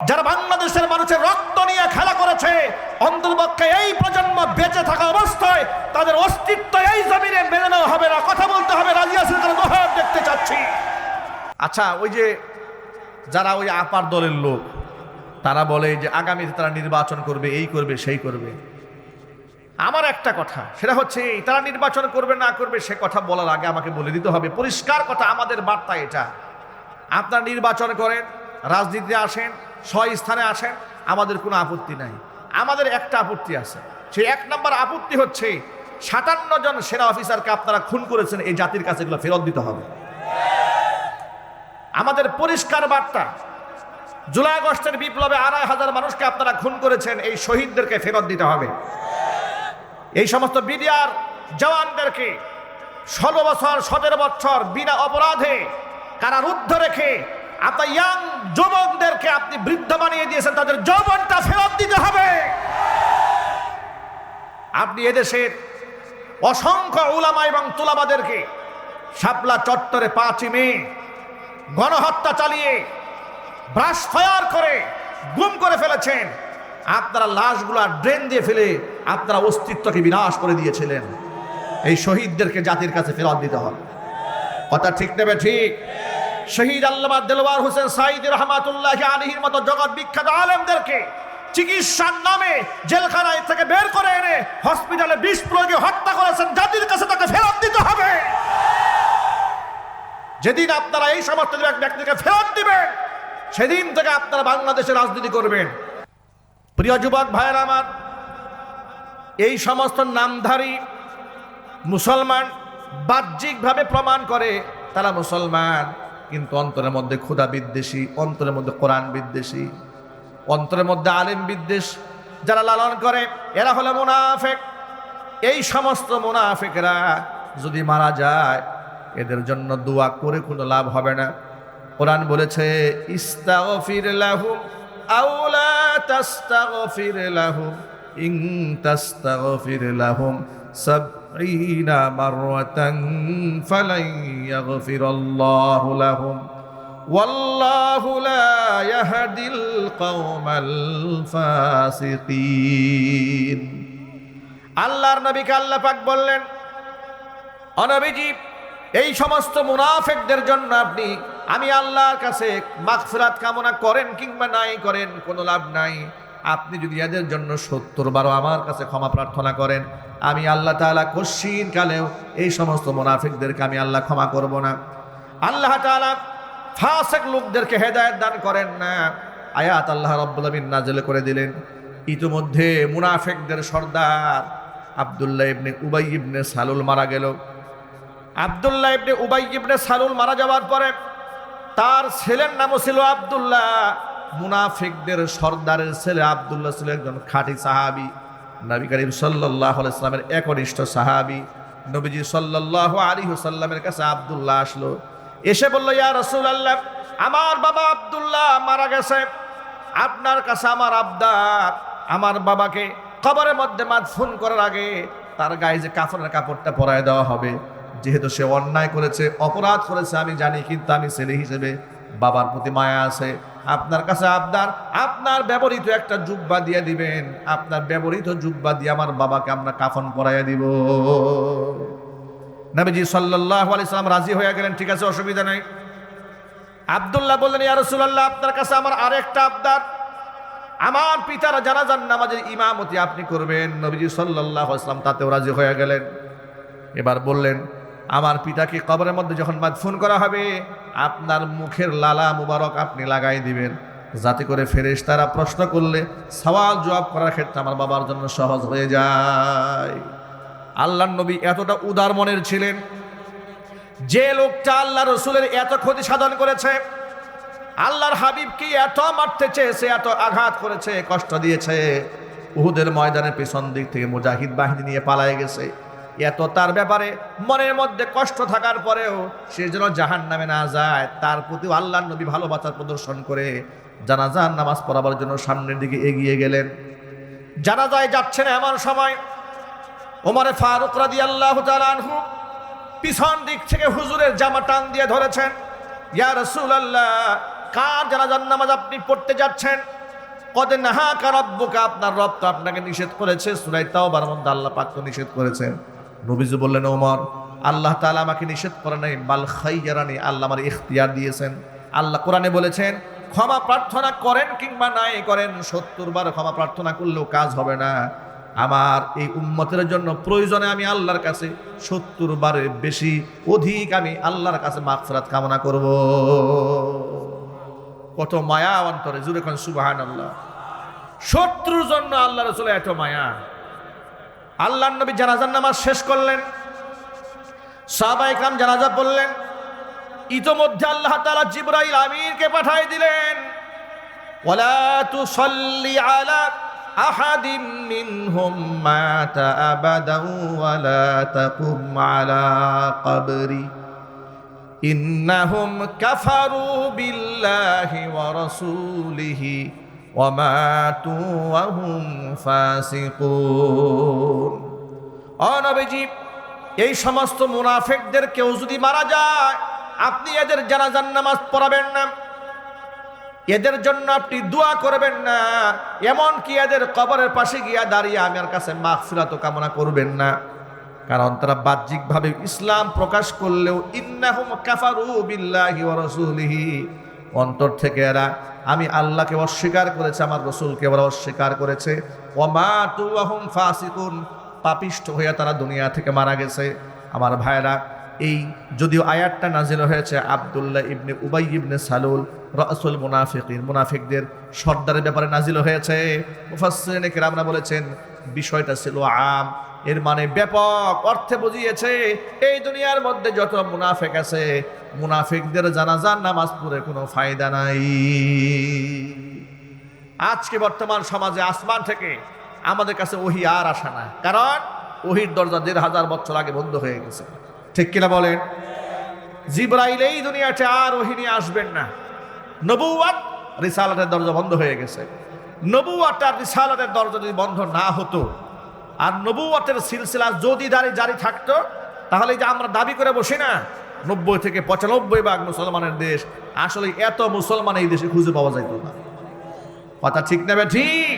যারা বাংলাদেশের মানুষের রক্ত নিয়ে খেলা করেছে অন্তর্পক্ষে এই প্রজন্ম বেঁচে থাকা অবস্থায় তাদের অস্তিত্ব এই জমিনে মেনে নেওয়া হবে না। কথা বলতে হবে, রাজি আছেন তারা? মহাব দেখতে চাচ্ছি। আচ্ছা ওই যে যারা ওই আপার দলের লোক, তারা বলে যে আগামীতে তারা নির্বাচন করবে, এই করবে, সেই করবে। আমার একটা কথা, সেটা হচ্ছে তারা নির্বাচন করবে, না করবে, সে কথা বলার আগে আমাকে বলে দিতে হবে। পরিষ্কার কথা, আমাদের বার্তা এটা। আপনারা নির্বাচন করেন, রাজনীতিতে আসেন ছয় স্থানে আসেন আমাদের কোনো আপত্তি নাই। আমাদের একটা আপত্তি আছে। সেই এক নম্বর আপত্তি হচ্ছে, সাতান্ন জন সেনা অফিসারকে আপনারা খুন করেছেন, এই জাতির কাছে এগুলো ফেরত দিতে হবে। আমাদের পরিষ্কার বার্তা, জুলাই আগস্টের বিপ্লবে আড়াই হাজার মানুষকে আপনারা খুন করেছেন, এই শহীদদেরকে ফেরত দিতে হবে। এই সমস্ত বিডিআর জওয়ানদেরকে ষোলো বছর, সতেরো বছর বিনা অপরাধে কারারুদ্ধ রেখে আপনার ইয়াং যুবকদেরকে আপনি বৃদ্ধ বানিয়ে দিয়েছেন, তাদের যৌবনটা ফেরত দিতে হবে। আপনি এদেশের অসংখ্য উলামা এবং তুলাবাদেরকে শাপলা চত্বরে পাঁচই মে গণহত্যা চালিয়ে ব্রাশ ফায়ার করে, গুম করে ফেলেছেন। আপনারা লাশগুলা ড্রেন দিয়ে ফেলে আপনারা অস্তিত্বকে বিনাশ করে দিয়েছিলেন। এই শহীদদেরকে জাতির কাছে ফেরত দিতে হবে। কথা ঠিক নেবে ঠিক? শহীদ আল্লামা দেলোয়ার হোসেন সাইদ রহমাতুল্লাহ আলহির মতো জগৎ বিখ্যাত আলেমদেরকে চিকিৎসার নামে জেলখানায় থেকে বের করে এনে হসপিটালে বিষ প্রয়োগে হত্যা করেছেন, জাতির কাছে তাকে ফেরত দিতে হবে। যেদিন আপনারা এই সমস্ত ব্যক্তিকে ফেরত দিবেন, সেদিন থেকে আপনারা বাংলাদেশে রাজনীতি করবেন। প্রিয় যুবক ভাইয়ের আমার, এই সমস্ত নামধারী মুসলমান বাহ্যিকভাবে প্রমাণ করে তারা মুসলমান। কিন্তু অন্তরের মধ্যে ক্ষুদা বিদ্বেষী, অন্তরের মধ্যে কোরআন বিদ্বেষী, অন্তরের মধ্যে আলেম বিদ্বেষ যারা লালন করে, এরা হলো মুনাফেক। এই সমস্ত মুনাফেকরা যদি মারা যায়, এদের জন্য দোয়া করে কোনো লাভ হবে না। কোরআন বলেছে, ইস্তাগফির লাহুম লাহুম ইন তাস্তাগফির সাবঈনা মাররাতান ফালাই ইয়াগফিরাল্লাহু লাহুম। ওয়াল্লাহু লা ইয়াহদিল কওমাল ফাসিকিন। আল্লাহর নবীকে আল্লাহ পাক বললেন অনবিজি এই সমস্ত মুনাফেকদের জন্য আপনি, আমি আল্লাহর কাছে মাগফিরাত কামনা করেন কিংবা নাই করেন, কোনো লাভ নাই। আপনি যদি এদের জন্য সত্তর বারো আমার কাছে ক্ষমা প্রার্থনা করেন, আমি আল্লাহ তাআলা কশ্চিন কালেও এই সমস্ত মুনাফিকদেরকে আমি আল্লাহ ক্ষমা করব না। আল্লাহ তাআলা ফাঁসেক লোকদেরকে হেদায়েত দান করেন না। আয়াত আল্লাহ রব্বুল আমিন নাজেল করে দিলেন। ইতিমধ্যে মুনাফেকদের সর্দার আবদুল্লাহ ইবনে উবাই ইবনে সালুল মারা গেল। আবদুল্লাহ ইবনে উবাই ইবনে সালুল মারা যাওয়ার পরে তার ছেলের নামও ছিল আবদুল্লাহ। মুনাফিকদের সর্দারের ছেলে আবদুল্লাহ ছিল একজন খাঁটি সাহাবি। নবী করিম সাল্লাহ ইসলামের একনিষ্ঠ সাহাবি। নবীজি সাল্লাহ আলী হুসাল্লামের কাছে আবদুল্লাহ আসলো। এসে বলল, ইয়া রসুল আল্লাহ আমার বাবা আবদুল্লাহ মারা গেছে। আপনার কাছে আমার আবদার। আমার বাবাকে কবরের মধ্যে মাদফুন করার আগে তার গায়ে যে কাফনের কাপড়টা পরায় দেওয়া হবে। যেহেতু সে অন্যায় করেছে, অপরাধ করেছে, আমি জানি, কিন্তু আমি ছেলে হিসেবে বাবার প্রতি মায়া আছে। আপনার কাছে আবদার, আপনার ব্যবহৃত একটা জুব্বা দিয়ে দিবেন। আপনার ব্যবহৃত জুব্বা দিয়ে আমার বাবাকে আমরা কাফন পরাইয়া দিব। নবীজি সাল্লাহ আলাইসালাম রাজি হয়ে গেলেন, ঠিক আছে, অসুবিধা নেই। আবদুল্লাহ বললেন, ইয়া রাসূলুল্লাহ, আপনার কাছে আমার আরেকটা আবদার। আমার পিতার জানাজান নামাজের ইমামতি আপনি করবেন। নবীজি সাল্লাল্লাহু আলাইহি ওয়াসাল্লাম তাতেও রাজি হয়ে গেলেন। এবার বললেন আমার পিতাকে কবরের মধ্যে যখন মাদফুন করা হবে, আপনার মুখের লালা মুবারক আপনি লাগাই দিবেন। যাতে করে ফেরেশ তারা প্রশ্ন করলে, সওয়াল জবাব করার ক্ষেত্রে আমার বাবার জন্য সহজ হয়ে যায়। আল্লাহ নবী এতটা উদার মনের ছিলেন। যে লোকটা আল্লাহ রসুলের এত ক্ষতি সাধন করেছে, আল্লাহর হাবিবকে এত মারতে চেয়েছে, এত আঘাত করেছে, কষ্ট দিয়েছে, উহুদের ময়দানের পেছন দিক থেকে মুজাহিদ বাহিনী নিয়ে পালায় গেছে। এত তার ব্যাপারে মনের মধ্যে কষ্ট থাকার পরেও সে যেন জাহান নামে না যায়, তার প্রতিও আল্লাহ নবী ভালোবাসার প্রদর্শন করে জানাজার নামাজ পড়াবার জন্য সামনের দিকে এগিয়ে গেলেন। জানাজায় যাচ্ছেন এমন সময় ওমরে ফারুক রাদি আল্লাহ আনহু পিছন দিক থেকে হুজুরের জামা টান দিয়ে ধরেছেন, ইয়া রসুল আল্লাহ কার জানাজার নামাজ আপনি পড়তে যাচ্ছেন? কদে নাহা আপনার রব তো আপনাকে নিষেধ করেছে সুরাই তাও মধ্যে আল্লাহ পাক তো নিষেধ করেছেন। নবীজি বললেন, ওমর, আল্লাহ তাআলা আমাকে নিষেধ করে নাই। বাল খাইয়ারানি, আল্লাহ আমার ইখতিয়ার দিয়েছেন। আল্লাহ কোরআনে বলেছেন, ক্ষমা প্রার্থনা করেন কিংবা নাই করেন, সত্তর বার ক্ষমা প্রার্থনা করলেও কাজ হবে না। আমার এই উম্মতের জন্য প্রয়োজনে আমি আল্লাহর কাছে সত্তর বারের বেশি অধিক আমি আল্লাহর কাছে মাগফিরাত কামনা করব। কত মায়া অন্তরে জুড়ে খান সুবাহান আল্লাহ শত্রুর জন্য আল্লাহ রসুল এত মায়া। আল্লাহ নবী জানাজার নামাজ শেষ করলেন। সাহবা ইকরাম জানাজা পড়লেন। ইতোমধ্যে আল্লাহ তালা জিব্রাইল আমিরকে পাঠাই দিলেন। ওলা তু সল্লি আলা আহাদিম ওয়ালা কাফারু বিল্লাহি وماتوا وهم فاسقون অনবীজি এই সমস্ত মুনাফেকদের কেউ যদি মারা যায় আপনি এদের জানাজান নামাজ পড়াবেন না এদের জন্য আপনি দোয়া করবেন না এমন কি এদের কবরের পাশে গিয়া দাঁড়িয়ে আমার কাছে মাগফিরাত কামনা করবেন না কারণ তারা বাহ্যিকভাবে ইসলাম প্রকাশ করলেও ইন্নাহুম কাফারু বিল্লাহি ওয়া রাসূলিহি অন্তর থেকে এরা, আমি আল্লাহকে অস্বীকার করেছে, আমার রসুলকে ওরা অস্বীকার করেছে। ওমা পাপিষ্ঠ হইয়া তারা দুনিয়া থেকে মারা গেছে। আমার ভাইরা এই যদিও আয়াতটা নাজিল হয়েছে আবদুল্লাহ ইবনে উবাই ইবনে সালুল, রসুল মুনাফিকিন, মুনাফিকদের সর্দারের ব্যাপারে নাজিল হয়েছে। মুফাসসিরিন কেরামরা বলেছেন, বিষয়টা ছিল আম। এর মানে ব্যাপক অর্থে বুঝিয়েছে, এই দুনিয়ার মধ্যে যত মুনাফেক আছে, মুনাফিকদের জানাজার নামাজ পড়ে কোনো ফায়দা নাই। আজকে বর্তমান সমাজে আসমান থেকে আমাদের কাছে ওহি আর আসা না কারণ ওহির দরজা দেড় হাজার বছর আগে বন্ধ হয়ে গেছে। ঠিক কিনা বলেন? জিব্রাইল এই দুনিয়াতে আর ওহি নিয়ে আসবেন না। নবুয়াত রিসালাতের দরজা বন্ধ হয়ে গেছে। নবুয়াত আর রিসালাতের দরজা যদি বন্ধ না হতো আর নবুয়াতের সিলসিলা যদি দাঁড়িয়ে জারি থাকতো, তাহলে যে আমরা দাবি করে বসি না, নব্বই থেকে পঁচানব্বই ভাগ মুসলমানের দেশ আসলে এত মুসলমান এই দেশে খুঁজে পাওয়া যাইত না। কথা ঠিক নেবে ঠিক?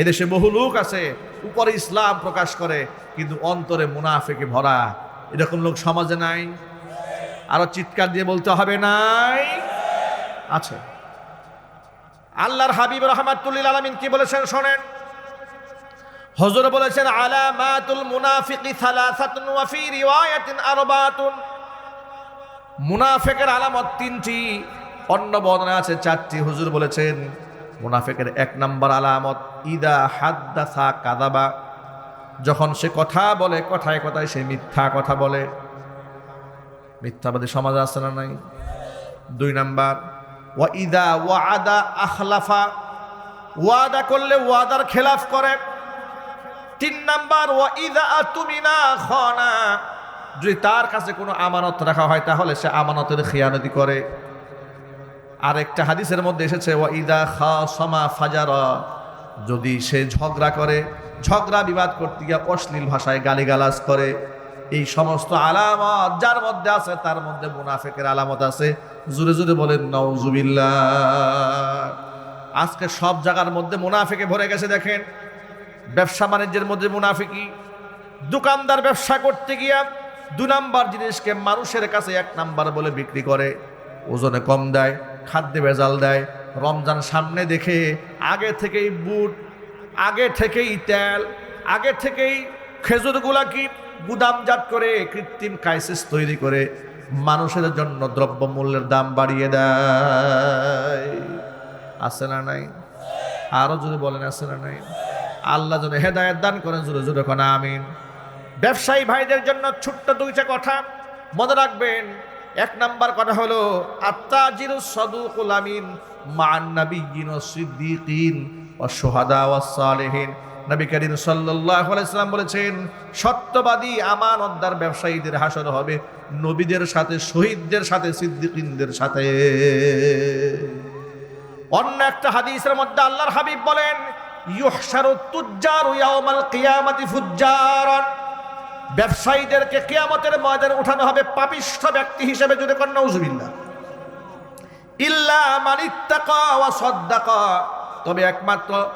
এদেশে বহু লোক আছে, উপরে ইসলাম প্রকাশ করে, কিন্তু অন্তরে মুনাফেকে ভরা। এরকম লোক সমাজে নাই? আরও চিৎকার দিয়ে বলতে হবে নাই? আছে আল্লাহর হাবিব রহমাতুল্লিল আলমিন কি বলেছেন শোনেন? হজর বলেছেন, আলামাতুল মুনাফিকি সালাসাতুন ওয়া ফি রিওয়ায়াতিন আরবাতুন। মুনাফিকের আলামত তিনটি, অন্য বর্ণনা আছে চারটি। হুজুর বলেছেন, মুনাফিকের এক নম্বর আলামত, ইদা হাদ্দাসা কাদাবা যখন সে কথা বলে, কথায় কথায় সে মিথ্যা কথা বলে। মিথ্যাবাদী সমাজ আছে না নাই? দুই নাম্বার, ওয়া ইদা ওয়াদা আখলাফা। ওয়াদা করলে ওয়াদার খেলাফ করে। তিন নাম্বার ওয়া ইদা তুমিনা খনা। যদি তার কাছে কোনো আমানত রাখা হয়, তাহলে সে আমানতের খেয়ানতি করে। আর একটা হাদিসের মধ্যে এসেছে ওয়া ইদা খা ফাজারা। যদি সে ঝগড়া করে, ঝগড়া বিবাদ করতে গিয়ে অশ্লীল ভাষায় গালিগালাজ করে, এই সমস্ত আলামত যার মধ্যে আছে, তার মধ্যে মুনাফেকের আলামত আছে। জুড়ে জুড়ে বলেন নওজুবিল্লাহ আজকে সব জায়গার মধ্যে মুনাফেকে ভরে গেছে, দেখেন। ব্যবসা বাণিজ্যের মধ্যে মুনাফিকি। দোকানদার ব্যবসা করতে গিয়া দু নাম্বার জিনিসকে মানুষের কাছে এক নাম্বার বলে বিক্রি করে। ওজনে কম দেয়, খাদ্যে ভেজাল দেয়। রমজান সামনে দেখে আগে থেকেই বুট, আগে থেকেই তেল, আগে থেকেই খেজুরগুলা কি গুদামজাত করে কৃত্রিম ক্রাইসিস তৈরি করে মানুষের জন্য দ্রব্যমূল্যের দাম বাড়িয়ে দেয়। আছে না নাই? আরও যদি বলেন, আছে না নাই? আল্লাহ যেন হেদায়ত দান করেন, জোরে জোরে কোন, আমিন। ব্যবসায়ী ভাইদের জন্য ছোট্ট দুইটা কথা মনে রাখবেন। এক নাম্বার কথা হলো আত্মাজির সদুকুল আমিন মান নাবিয়িন সিদ্দিকিন ও সোহাদা ও সালেহিন। নবী করিম সাল্লাম বলেছেন, সত্যবাদী, আমানতদার ব্যবসায়ীদের হাসর হবে নবীদের সাথে, শহীদদের সাথে, সিদ্দিকিনদের সাথে। অন্য একটা হাদিসের মধ্যে আল্লাহর হাবিব বলেন ব্যবসায়ীদেরকে কিয়ামতের ময়দানে উঠানো হবে পাপিষ্ঠ ব্যক্তি হিসেবে, যদি কর নাউজুবিল্লাহ। ইল্লা মানিত্তাকা ওয়া সদ্দাকা। তবে একমাত্র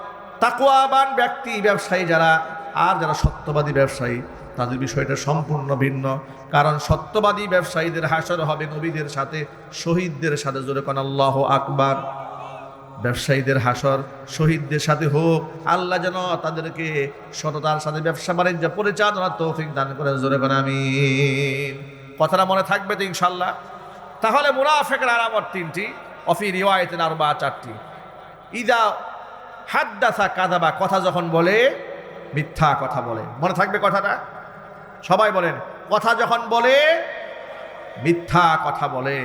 তাকওয়াবান ব্যক্তি, ব্যবসায়ী যারা, আর যারা সত্যবাদী ব্যবসায়ী, তাদের বিষয়টা সম্পূর্ণ ভিন্ন। কারণ সত্যবাদী ব্যবসায়ীদের হাসর হবে নবীদের সাথে, শহীদদের সাথে জোরে কোন আল্লাহ আকবার। ব্যবসায়ীদের হাসর, শহীদদের সাথে হোক, আল্লাহ যেন তাদেরকে সততার সাথে ব্যবসা বাণিজ্য পরিচালনার তৌফিক দান করে জোরে করে আমি কথাটা মনে থাকবে তো ইনশাল্লাহ? তাহলে মুনাফেকের আলামত তিনটি, অফি রিওয়ায়তেন আর বা চারটি। ইদা হাদ্দাসা কাদাবা কথা যখন বলে, মিথ্যা কথা বলে। মনে থাকবে কথাটা? সবাই বলেন, কথা যখন বলে, মিথ্যা কথা বলে।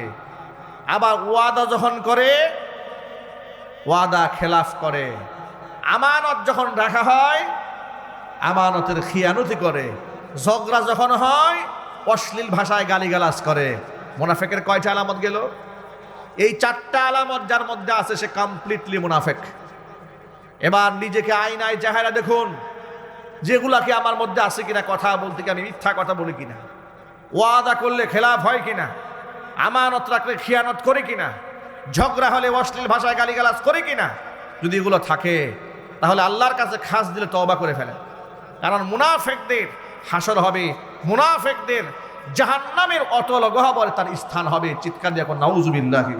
আবার ওয়াদা যখন করে ওয়াদা খেলাফ করে। আমানত যখন রাখা হয়, আমানতের খিয়ানতি করে। ঝগড়া যখন হয়, অশ্লীল ভাষায় গালিগালাজ করে। মোনাফেকের কয়টা আলামত গেল? এই চারটা আলামত যার মধ্যে আছে সে কমপ্লিটলি মুনাফেক। এবার নিজেকে আয়নায় চেহারা দেখুন, যেগুলাকে আমার মধ্যে আছে কিনা কথা বলতে কি আমি মিথ্যা কথা বলি কিনা? ওয়াদা করলে খেলাফ হয় কিনা? আমানত রাখলে খিয়ানত করে কিনা? ঝগড়া হলে অশ্লীল ভাষায় গালিগালাজ করে কিনা? যদি এগুলো থাকে, তাহলে আল্লাহর কাছে খাস দিলে তওবা করে ফেলে। কারণ মুনাফেকদের হাসর হবে, মুনাফেকদের জাহান্নামের অটল গহবরে তার স্থান হবে চিৎকার দিয়ে এখন নাউজুবিল্লাহি।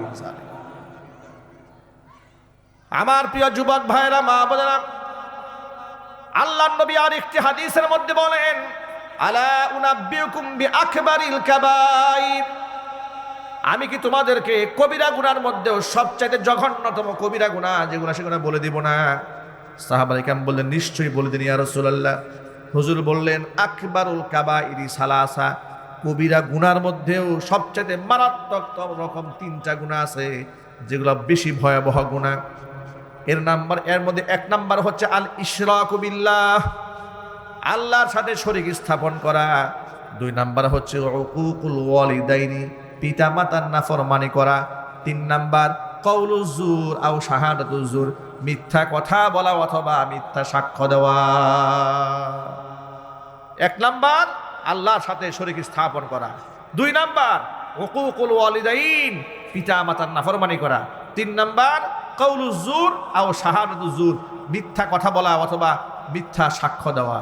আমার প্রিয় যুবক ভাইরা মা বোনেরা আল্লাহ নবী আর একটি হাদিসের মধ্যে বলেন, আলা উনাব্বিউকুম বিআকবারিল কাবাইর। আমি কি তোমাদেরকে কবিরা গুনার মধ্যেও সবচাইতে জঘন্যতম কবিরা গুণা যেগুলো সেগুলো বলে দিব না? সাহাবাই কাম বললেন, নিশ্চয়ই বলে দিন ইয়া রাসূলুল্লাহ। হুজুর বললেন, আকবারুল কাবাইরি সালাসা। কবিরা গুনার মধ্যেও সবচাইতে মারাত্মক রকম তিনটা গুণা আছে, যেগুলো বেশি ভয়াবহ গুণা। এর নাম্বার, এর মধ্যে এক নাম্বার হচ্ছে আল ইশরাকু বিল্লাহ। আল্লাহর সাথে শরীক স্থাপন করা। দুই নাম্বার হচ্ছে ওয়ালিদাইনি। পিতা মাতার নাফরমানি করা। তিন নাম্বার কৌলুজুর আও শাহাদাতুজুর মিথ্যা কথা বলা অথবা মিথ্যা সাক্ষ্য দেওয়া। এক নাম্বার, আল্লাহর সাথে শরীক স্থাপন করা। দুই নাম্বার হুকুকুল ওয়ালিদাইন পিতা মাতার নাফরমানি করা। তিন নাম্বার কৌলুজুর আও শাহাদাতুজুর মিথ্যা কথা বলা অথবা মিথ্যা সাক্ষ্য দেওয়া।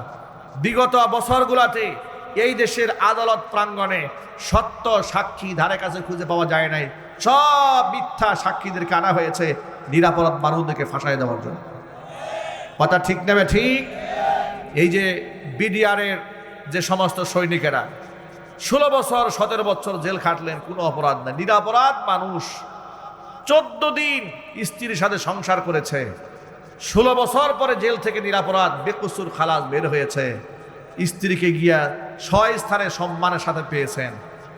বিগত বছরগুলোতে এই দেশের আদালত প্রাঙ্গণে সত্য সাক্ষী ধারে কাছে খুঁজে পাওয়া যায় নাই। সব মিথ্যা সাক্ষীদেরকে আনা হয়েছে নিরাপরাধ মানুষদেরকে ফাঁসাই দেওয়ার জন্য। কথা ঠিক নেবে ঠিক? এই যে বিডিআরের যে সমস্ত সৈনিকেরা, ষোলো বছর, সতেরো বছর জেল খাটলেন, কোনো অপরাধ নাই। নিরাপরাধ মানুষ চোদ্দ দিন স্ত্রীর সাথে সংসার করেছে। ষোলো বছর পরে জেল থেকে নিরাপরাধ বেকসুর খালাস বের হয়েছে। স্ত্রীকে গিয়া ছয় স্থানে সম্মানের সাথে পেয়েছেন।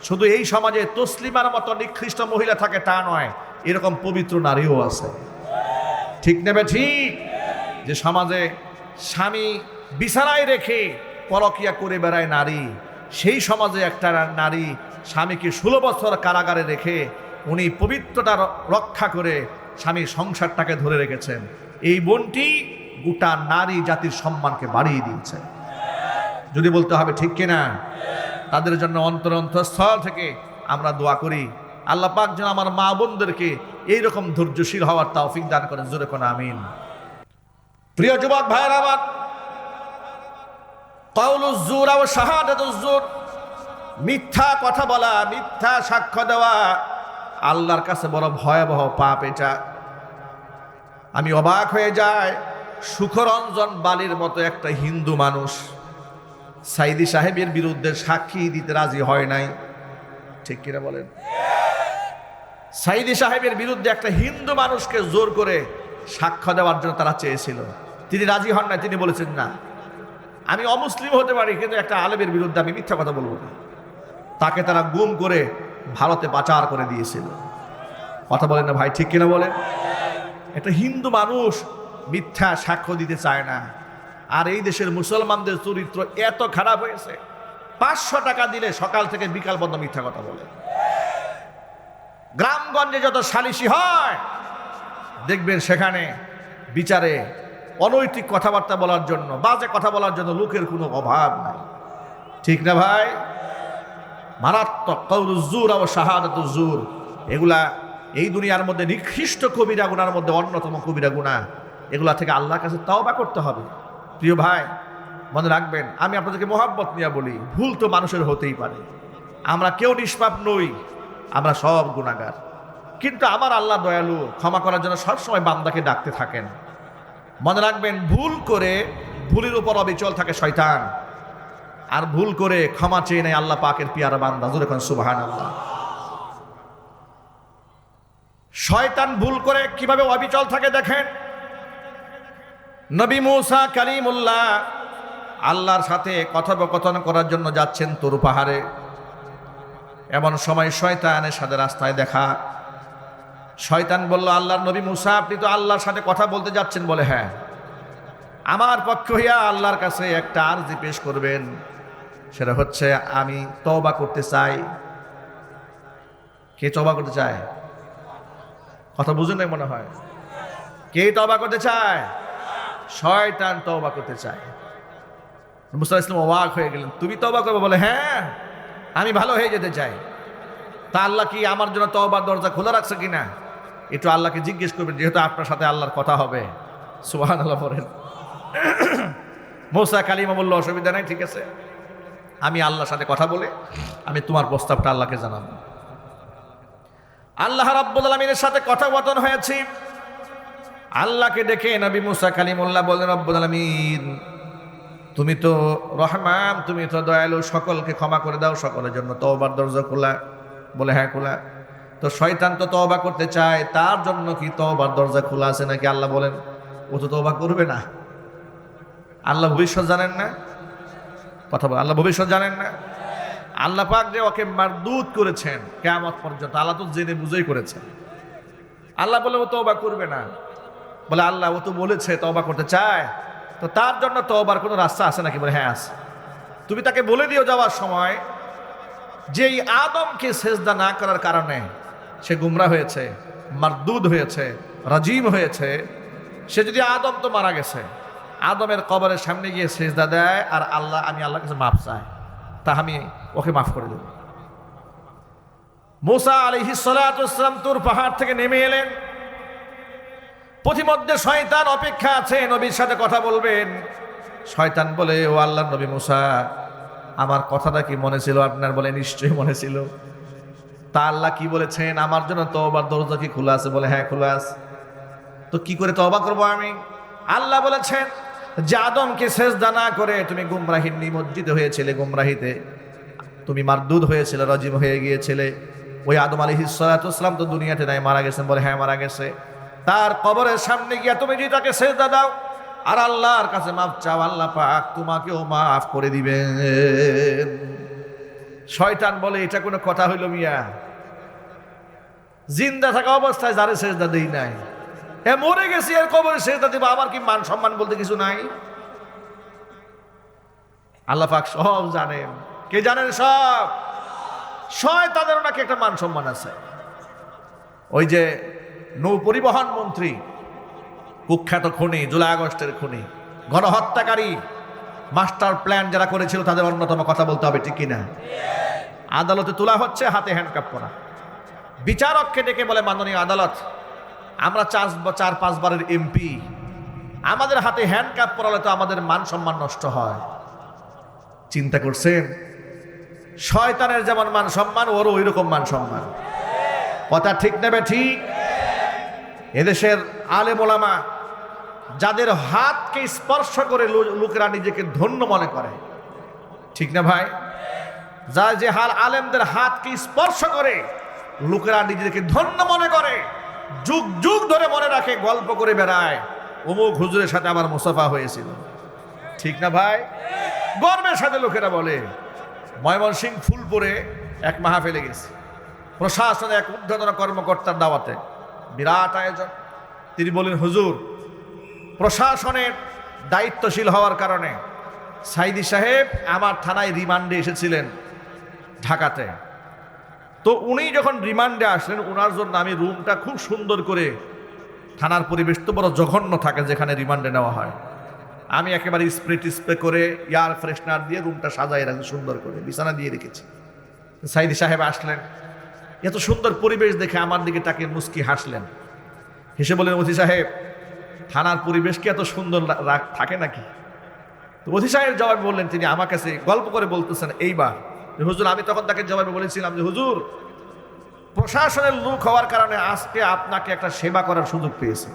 শুধু এই সমাজে তসলিমার মতো নিকৃষ্ট মহিলা থাকে তা নয়, এরকম পবিত্র নারীও আছে। ঠিক নেবে ঠিক? যে সমাজে স্বামী বিছানায় রেখে পরকিয়া করে বেড়ায় নারী, সেই সমাজে একটা নারী স্বামীকে ষোলো বছর কারাগারে রেখে উনি পবিত্রতা র- রক্ষা করে স্বামী সংসারটাকে ধরে রেখেছেন। এই বোনটি গোটা নারী জাতির সম্মানকে বাড়িয়ে দিয়েছে। যদি বলতে হবে ঠিক কিনা? তাদের জন্য অন্তর অন্তঃস্থল থেকে আমরা দোয়া করি। আল্লাহ পাক যেন আমার মা বোনদেরকে এইরকম ধৈর্যশীল হওয়ার তাওফিক দান করেন। জোরে কোন আমিন। প্রিয় যুবক ভাইয়ের আমার কৌলুজুর ও শাহাদাতুজুর মিথ্যা কথা বলা, মিথ্যা সাক্ষ্য দেওয়া আল্লাহর কাছে বড় ভয়াবহ পাপ এটা। আমি অবাক হয়ে যাই সুখরঞ্জন বালির মতো একটা হিন্দু মানুষ। সাইদি সাহেবের বিরুদ্ধে সাক্ষী দিতে রাজি হয় নাই। ঠিক কিনা বলেন? সাইদি সাহেবের বিরুদ্ধে একটা হিন্দু মানুষকে জোর করে সাক্ষ্য দেওয়ার জন্য তারা চেয়েছিল। তিনি রাজি হন না তিনি বলেছেন, না, আমি অমুসলিম হতে পারি, কিন্তু একটা আলেমের বিরুদ্ধে আমি মিথ্যা কথা বলব না। তাকে তারা গুম করে ভারতে পাচার করে দিয়েছিল। কথা বলেন না ভাই, ঠিক কিনা বলেন? একটা হিন্দু মানুষ মিথ্যা সাক্ষ্য দিতে চায় না। আর এই দেশের মুসলমানদের চরিত্র এত খারাপ হয়েছে। পাঁচশো টাকা দিলে সকাল থেকে বিকাল পর্যন্ত মিথ্যা কথা বলে। গ্রামগঞ্জে যত সালিশি হয়, দেখবেন সেখানে বিচারে অনৈতিক কথাবার্তা বলার জন্য, বাজে কথা বলার জন্য লোকের কোনো অভাব নাই। ঠিক না ভাই? মারাত্মক কৌরুজুর ও শাহাদাতুজুর এগুলা এই দুনিয়ার মধ্যে নিকৃষ্ট কবিরা গুনার মধ্যে অন্যতম কবিরা গুণা। এগুলা থেকে আল্লাহর কাছে তাওবা করতে হবে। প্রিয় ভাই, মনে রাখবেন, আমি আপনাদেরকে মোহাব্বত নিয়ে বলি, ভুল তো মানুষের হতেই পারে। আমরা কেউ নিষ্পাপ নই, আমরা সব গুণাগার। কিন্তু আমার আল্লাহ দয়ালু ক্ষমা করার জন্য সবসময় বান্দাকে ডাকতে থাকেন। মনে রাখবেন, ভুল করে ভুলের উপর অবিচল থাকে শয়তান। আর ভুল করে ক্ষমা চেয়ে নেয় আল্লাহ পাকের পিয়ারা বান্দা, জোরে কোন সুবাহান আল্লাহ শয়তান ভুল করে কীভাবে অবিচল থাকে দেখেন? নবী মুসা কালিমুল্লাহ আল্লাহর সাথে কথোপকথন করার জন্য যাচ্ছেন তরু পাহাড়ে। এমন সময় শয়তানের সাথে রাস্তায় দেখা। শয়তান বলল, আল্লাহর নবী মুসা, আপনি তো আল্লাহর সাথে কথা বলতে যাচ্ছেন বলে হ্যাঁ। আমার পক্ষ হইয়া আল্লাহর কাছে একটা আর্জি পেশ করবেন। সেটা হচ্ছে, আমি তবা করতে চাই। কে তবা করতে চায়? কথা বুঝুন মনে হয়? কে তবা করতে চায়? শয়তান তওবা করতে চায়। মুসা ইসলাম অবাক হয়ে গেলেন, তুমি তওবা করবে? বলে হ্যাঁ আমি ভালো হয়ে যেতে চাই। তা আল্লাহ কি আমার জন্য তওবার দরজা খোলা রাখছে কিনা? একটু আল্লাহকে জিজ্ঞেস করবেন, যেহেতু আপনার সাথে আল্লাহর কথা হবে। সুবাহান আল্লাহ বলেন। মোসা কালিমা বলল অসুবিধা নাই, ঠিক আছে। আমি আল্লাহর সাথে কথা বলে, আমি তোমার প্রস্তাবটা আল্লাহকে জানাব। আল্লাহ রাব্বুল আলমিনের সাথে কথাবতন হয়েছি। আল্লাহকে ডেকে নবী মুসা কালিমুল্লাহ বললেন, রব্বুল আলমিন, তুমি তো রহমান, তুমি তো দয়ালু, সকলকে ক্ষমা করে দাও, সকলের জন্য তওবার দরজা খোলা। বলে হ্যাঁ খোলা। তো শয়তান তো তওবা করতে চায়, তার জন্য কি তওবার দরজা খোলা আছে নাকি আল্লাহ বলেন? ও তো তওবা করবে না। আল্লাহ ভবিষ্যৎ জানেন না? কথা বল আল্লাহ ভবিষ্যৎ জানেন না? আল্লাহ পাক যে ওকে মারদুত করেছেন কেমত পর্যন্ত, আল্লাহ তো জেনে বুঝেই করেছেন। আল্লাহ বলে ও তওবা করবে না। বলে, আল্লাহ, ও তো বলেছে তবা করতে চায়। তো তার জন্য তওবার কোনো রাস্তা আছে নাকি? বলে হ্যাঁ আছে। তুমি তাকে বলে দিও যাওয়ার সময় যে এই আদমকে সেজদা না করার কারণে সে গুমরা হয়েছে, মারদুদ হয়েছে, রাজিম হয়েছে, সে যদি আদম তো মারা গেছে, আদমের কবরের সামনে গিয়ে সেজদা দেয় আর আল্লাহ, আমি আল্লাহর কাছে মাফ চাই, তা আমি ওকে মাফ করে দেব। মোসা আলহি সালাম তুর পাহাড় থেকে নেমে এলেন। পথিমধ্যে শয়তান অপেক্ষা আছে, নবীর সাথে কথা বলবেন। শয়তান বলে, ও আল্লাহ নবী মুসা, আমার কথাটা কি মনে ছিল? আপনার বলে নিশ্চয়ই মনে ছিল। তা আল্লাহ কি বলেছেন? আমার জন্য তওবার দরজা কি খোলা আছে? বলে হ্যাঁ খোলা আছে। তো কি করে তওবা করব আমি? আল্লাহ বলেছেন, যে আদমকে সেজদা না করে তুমি গুমরাহির নিমজ্জিত হয়েছিলে, গুমরাহিতে। তুমি মারদুদ হয়েছিলে, রজিম হয়ে গিয়েছিলে। ওই আদম আলী হিসালাম তো দুনিয়াতে নাই, মারা গেছেন বলে হ্যাঁ মারা গেছে। তার কবরের সামনে গিয়া তুমি যদি তাকে সেজদা দাও, আর আল্লাহর কাছে মাফ চাও, আল্লাহ পাক তোমাকেও মাফ করে দিবেন। শয়তান বলে, এটা কোনো কথা হইল মিয়া। জিন্দা থাকা অবস্থায় যারে সেজদা দেই নাই। এ মরে গেছি আর কবরে সেজদা দিব, আমার কি মান সম্মান বলতে কিছু নাই? আল্লাহ পাক সব জানেন কে জানেন সব? শয়তানেরও নাকি একটা মান সম্মান আছে। ওই যে নৌ পরিবহন মন্ত্রী, কুখ্যাত খুনি, জুলাই আগস্টের খুনি, গণহত্যাকারী, মাস্টার প্ল্যান যারা করেছিল তাদের অন্যতম কথা বলতে হবে, ঠিক কিনা? আদালতে তোলা হচ্ছে হাতে হ্যান্ডকাপ করা বিচারককে ডেকে বলে, মাননীয় আদালত, আমরা চার চার, পাঁচবারের এমপি। আমাদের হাতে হ্যান্ডকাপ পরালে তো আমাদের মান সম্মান নষ্ট হয়। চিন্তা করছেন? শয়তানের যেমন মান সম্মান, ওরও ওই রকম মান সম্মান। কথা ঠিক নেবে ঠিক? এদেশের আলে ওলামা যাদের হাতকে স্পর্শ করে লোকেরা নিজেকে ধন্য মনে করে। ঠিক না ভাই? যা যে হাল আলেমদের হাতকে স্পর্শ করে, লোকেরা নিজেদেরকে ধন্য মনে করে, যুগ যুগ ধরে মনে রাখে, গল্প করে বেড়ায়। অমুক হুজুরের সাথে আমার মুসাফা হয়েছিল। ঠিক না ভাই? গর্বের সাথে লোকেরা বলে ময়মনসিং ফুলপুরে এক মাহফিলে গেছে। প্রশাসনে এক ঊর্ধ্বতন কর্মকর্তার দাওয়াতে। বিরাট আয়োজন। তিনি বলেন, হুজুর, প্রশাসনের দায়িত্বশীল হওয়ার কারণে সাইদি সাহেব আমার থানায় রিমান্ডে এসেছিলেন ঢাকাতে। তো উনি যখন রিমান্ডে আসলেন ওনার জন্য আমি রুমটা খুব সুন্দর করে থানার পরিবেশ তো বড় জঘন্য থাকে যেখানে রিমান্ডে নেওয়া হয়। আমি একেবারে স্প্রে টিস্প্রে করে এয়ার ফ্রেশনার দিয়ে রুমটা সাজাই রাখি, সুন্দর করে বিছানা দিয়ে রেখেছি। সাইদি সাহেব আসলেন এত সুন্দর পরিবেশ দেখে আমার দিকে তাকে মুস্কি হাসলেন। হেসে বললেন অতি সাহেব, থানার পরিবেশ কি এত সুন্দর রা- রাখ- থাকে নাকি? তো অতি সাহেব জবাব বললেন, তিনি আমার কাছে গল্প করে বলতেছেন এইবার যে, হুজুর, আমি তখন তাকে জবাবে বলেছিলাম যে, হুজুর, প্রশাসনের লোক হওয়ার কারণে আজকে আপনাকে একটা সেবা করার সুযোগ পেয়েছে।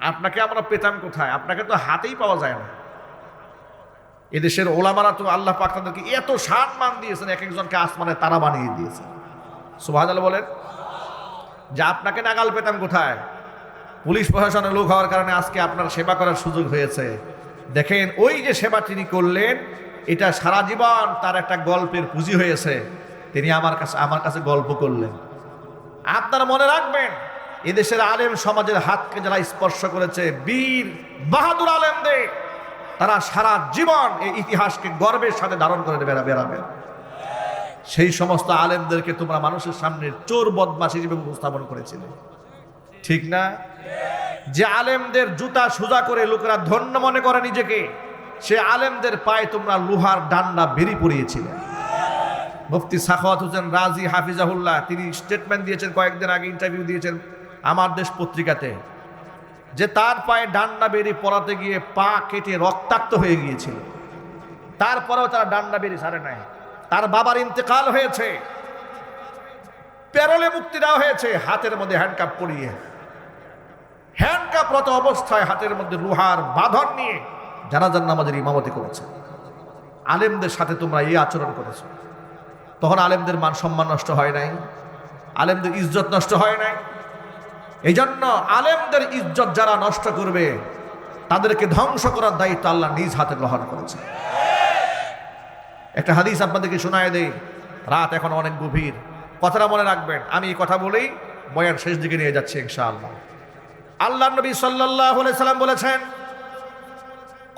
আপনাকে আমরা পেতাম কোথায়? আপনাকে তো হাতেই পাওয়া যায় না। এদেশের ওলামারা তো আল্লাহ পাক তাদেরকে এত সম্মান দিয়েছেন এক একজনকে আসমানে তারা বানিয়ে দিয়েছেন সুবাহ বলেন, যে আপনাকে নাগাল পেতাম কোথায়? পুলিশ প্রশাসনের লোক হওয়ার কারণে আজকে আপনার সেবা করার সুযোগ হয়েছে। দেখেন, ওই যে সেবা তিনি করলেন, এটা সারা জীবন তার একটা গল্পের পুঁজি হয়েছে। তিনি আমার কাছে আমার কাছে গল্প করলেন। আপনারা মনে রাখবেন, এদেশের আলেম সমাজের হাতকে যারা স্পর্শ করেছে, বীর বাহাদুর আলেমদের তারা সারা জীবন এই ইতিহাসকে গর্বের সাথে ধারণ করে বেড়া বেড়াবেন সেই সমস্ত আলেমদেরকে তোমরা মানুষের সামনে চোর বদমাস হিসেবে উপস্থাপন করেছিলে। ঠিক না? যে আলেমদের জুতা সোজা করে লোকেরা ধন্য মনে করে নিজেকে, সে আলেমদের পায়ে তোমরা লোহার ডান্ডা বেরি পড়িয়েছিলে মুফতি সাখাওয়াত হোসেন রাজি হাফিজাহুল্লাহ, তিনি স্টেটমেন্ট দিয়েছেন, কয়েকদিন আগে ইন্টারভিউ দিয়েছেন, আমার দেশ পত্রিকাতে। যে তার পায়ে ডান্ডা বেরি পড়াতে গিয়ে পা কেটে রক্তাক্ত হয়ে গিয়েছিল। তারপরেও তারা ডান্ডা বেরি ছাড়ে নাই। তার বাবার ইন্তেকাল হয়েছে। প্যারলে মুক্তি দেওয়া হয়েছে। হাতের মধ্যে হ্যান্ডকাপ পরিয়ে। হ্যান্ডকাপরত অবস্থায় হাতের মধ্যে লোহার বাঁধন নিয়ে জানাজান নামাজের ইমামতি করেছে। আলেমদের সাথে তোমরা এই আচরণ করেছ। তখন আলেমদের মান সম্মান নষ্ট হয় নাই। আলেমদের ইজ্জত নষ্ট হয় নাই। এই জন্য আলেমদের ইজ্জত যারা নষ্ট করবে, তাদেরকে ধ্বংস করার দায়িত্ব আল্লাহ নিজ হাতে গ্রহণ করেছে একটা হাদিস আপনাদেরকে শোনায় দেই, রাত এখন অনেক গভীর। কথাটা মনে রাখবেন, আমি এই কথা বলেই বয়ান শেষ দিকে নিয়ে যাচ্ছি ইনশাআল্লাহ। আল্লাহ নবী সাল্লাহ সাল্লাম বলেছেন,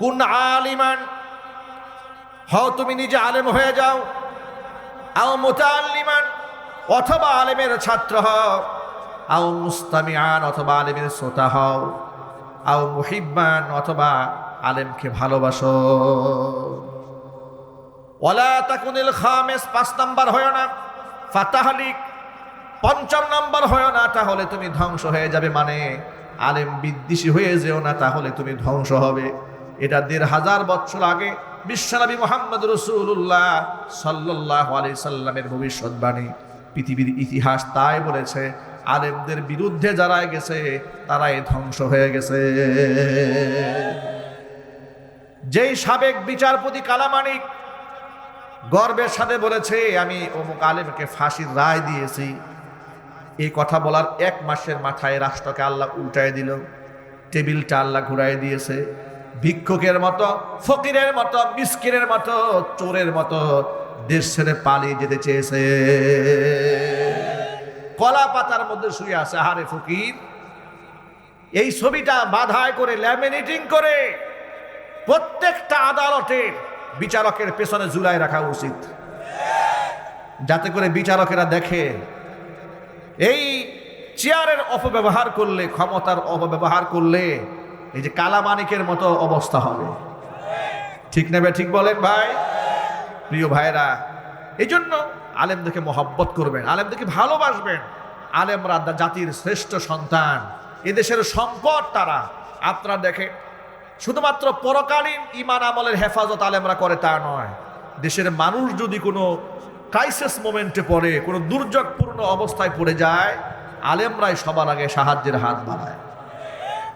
কোন আলিমান, হও তুমি নিজে আলেম হয়ে যাও। আও মুতাল্লিমান অথবা আলেমের ছাত্র হও। আও মুস্তামিয়ান অথবা আলেমের শ্রোতা হও, আও মুহিব্বান অথবা আলেমকে ভালোবাসো। ওলা তাকুনিল খামেস, পাঁচ নাম্বার হয় না। ফাতাহালিক পঞ্চম নাম্বার হয় না, তাহলে তুমি ধ্বংস হয়ে যাবে মানে আলেম বিদ্বেষী হয়ে যেও না, তাহলে তুমি ধ্বংস হবে। এটা দেড় হাজার বছর আগে বিশ্বনবী মোহাম্মদ রসুল্লাহ সাল্লাহ আলি সাল্লামের ভবিষ্যৎবাণী পৃথিবীর ইতিহাস তাই বলেছে আলেমদের বিরুদ্ধে যারা গেছে, তারাই ধ্বংস হয়ে গেছে। যেই সাবেক বিচারপতি কালামানিক গর্বের সাথে বলেছে, আমি অমুক আলেমকে ফাঁসির রায় দিয়েছি। এই কথা বলার এক মাসের মাথায় রাষ্ট্রকে আল্লাহ উল্টায় দিল, টেবিলটা আল্লাহ ঘুরাই দিয়েছে। ভিক্ষুকের মতো, ফকিরের মতো, মিসকিনের মতো, চোরের মতো দেশ ছেড়ে পালিয়ে যেতে চেয়েছে। কলা পাতার মধ্যে শুয়ে আছে হারে ফকির। এই ছবিটা বাধায় করে, ল্যামিনেটিং করে প্রত্যেকটা আদালতের বিচারকের পেছনে ঝুলাই রাখা উচিত। যাতে করে বিচারকেরা দেখে, এই চেয়ারের অপব্যবহার করলে, ক্ষমতার অপব্যবহার করলে এই যে কালামানিকের মতো অবস্থা হবে। ঠিক নেবে ঠিক বলেন ভাই? প্রিয় ভাইরা এই জন্য আলেমদেরকে মহব্বত করবেন আলেমদেরকে ভালোবাসবেন। আলেমরা জাতির শ্রেষ্ঠ সন্তান। এদেশের সম্পদ তারা। আপনারা দেখে, শুধুমাত্র পরকালীন ইমান আমলের হেফাজত আলেমরা করে তা নয়। দেশের মানুষ যদি কোনো ক্রাইসিস মোমেন্টে পড়ে, কোনো দুর্যোগপূর্ণ অবস্থায় পড়ে যায়, আলেমরাই সবার আগে সাহায্যের হাত বাড়ায়।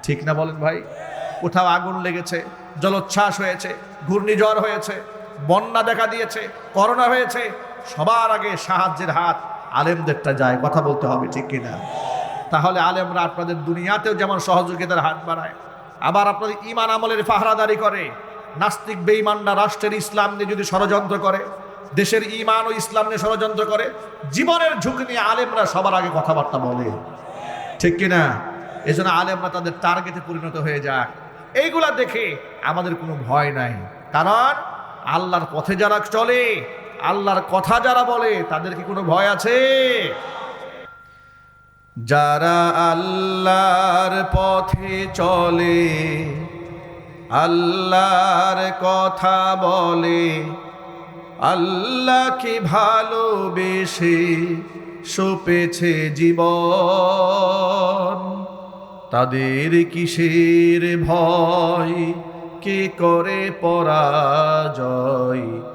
ঠিক না বলেন ভাই? কোথাও আগুন লেগেছে, জলোচ্ছ্বাস হয়েছে, ঘূর্ণিঝড় হয়েছে, বন্যা দেখা দিয়েছে, করোনা হয়েছে সবার আগে সাহায্যের হাত আলেমদেরটা যায়, কথা বলতে হবে, ঠিক কিনা? তাহলে আলেমরা আপনাদের দুনিয়াতেও যেমন সহযোগিতার হাত বাড়ায়, আবার আপনাদের ইমান আমলের পাহারাদারি করে। নাস্তিক বেঈমানরা রাষ্ট্রের ইসলাম নিয়ে যদি ষড়যন্ত্র করে, দেশের ইমান ও ইসলাম নিয়ে ষড়যন্ত্র করে, জীবনের ঝুঁকি নিয়ে আলেমরা সবার আগে কথাবার্তা বলে। ঠিক কিনা? এই জন্য আলেমরা তাদের টার্গেটে পরিণত হয়ে যাক। এইগুলা দেখে আমাদের কোনো ভয় নাই, কারণ আল্লাহর পথে যারা চলে আল্লাহর কথা যারা বলে, তাদের কি কোনো ভয় আছে? যারা আল্লাহর পথে চলে, আল্লাহর কথা বলে আল্লাহকে ভালোবেসে সপেছে জীবন? তাদের কিসের ভয়? কে করে পরাজয়?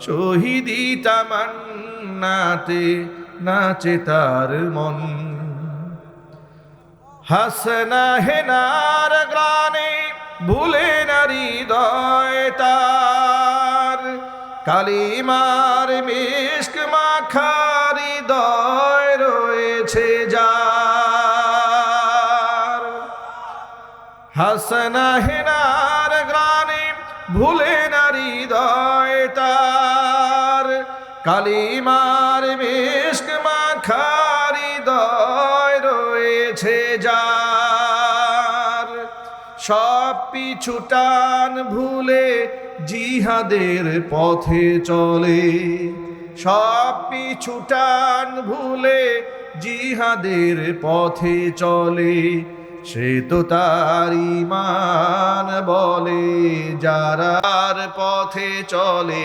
শহীদি তামান্নাতে নাচে তার মন। হাসনা হেনার গ্রানে ভুলে নারী তার। কালিমার মিষ্ক মাখারি দয় রয়েছে যার। হাসনা হেনার গ্রানে ভুলে কালিমার মিষ্ক মাখারি হৃদয় রয়েছে যার। সব পিছু টান ভুলে জিহাদের পথে চলে। সব পিছু টান ভুলে জিহাদের পথে চলে। সে তো তার ইমান বলে, যারার পথে চলে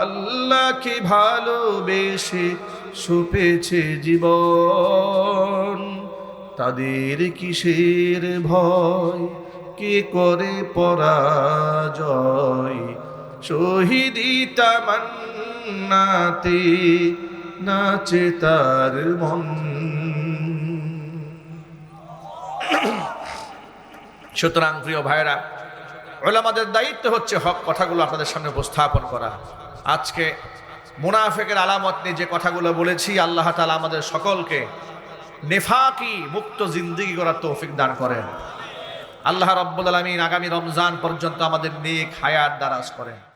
আল্লাহকে ভালোবেসে সুপেছে জীবন। তাদের কিসের ভয়? কে করে পরাজয়? শহীদি তামান্নাতে নাচে তার মন। সুতরাং প্রিয় ভাইরা ওলামাদের দায়িত্ব হচ্ছে হক কথাগুলো আপনাদের সামনে উপস্থাপন করা। আজকে মুনাফেকের আলামত নিয়ে যে কথাগুলো বলেছি, আল্লাহ তালা আমাদের সকলকে নেফাকি মুক্ত জিন্দিগি করার তৌফিক দান করেন। আল্লাহ রব্বুল আলমিন আগামী রমজান পর্যন্ত আমাদের নেক হায়াত দ্বারাজ করেন।